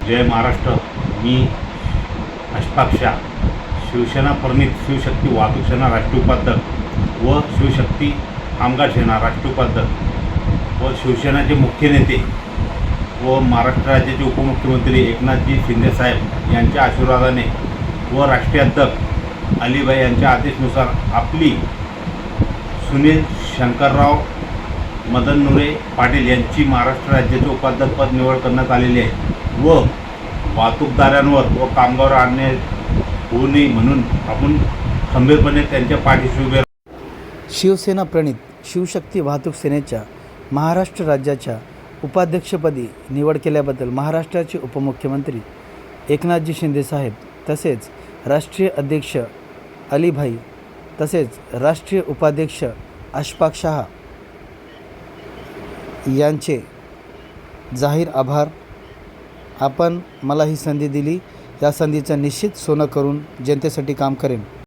जय महाराष्ट्र. मी अष्टाक्षा शिवसेना प्रणित शिवशक्ती वाहतूक सेना राष्ट्रीय उपाध्यक्ष व शिवशक्ती कामगार सेना राष्ट्रीय उपाध्यक्ष व शिवसेनाचे मुख्य नेते व महाराष्ट्र राज्याचे उपमुख्यमंत्री एकनाथजी शिंदेसाहेब यांच्या आशीर्वादाने व राष्ट्रीय अध्यक्ष अलीभाई यांच्या आदेशनुसार आपली सुनील शंकरराव मदन नुरे पाटील यांची महाराष्ट्र राज्याचे उपाध्यक्षपद निवड करण्यात आलेली आहे. व वाहतूकदारांवर व कामगार आणणे होऊ नये म्हणून आपण खंबीरपणे त्यांच्या पाठीशी उभे शिवसेना प्रणित शिवशक्ती वाहतूक सेनेच्या महाराष्ट्र राज्याच्या उपाध्यक्षपदी निवड केल्याबद्दल महाराष्ट्राचे उपमुख्यमंत्री एकनाथजी शिंदेसाहेब तसेच राष्ट्रीय अध्यक्ष अलीभाई तसेच राष्ट्रीय उपाध्यक्ष अशफाक शहा यांचे जाहीर आभार. आपण मला ही संधी दिली. या संधीचं निश्चित सोनं करून जनतेसाठी काम करेन.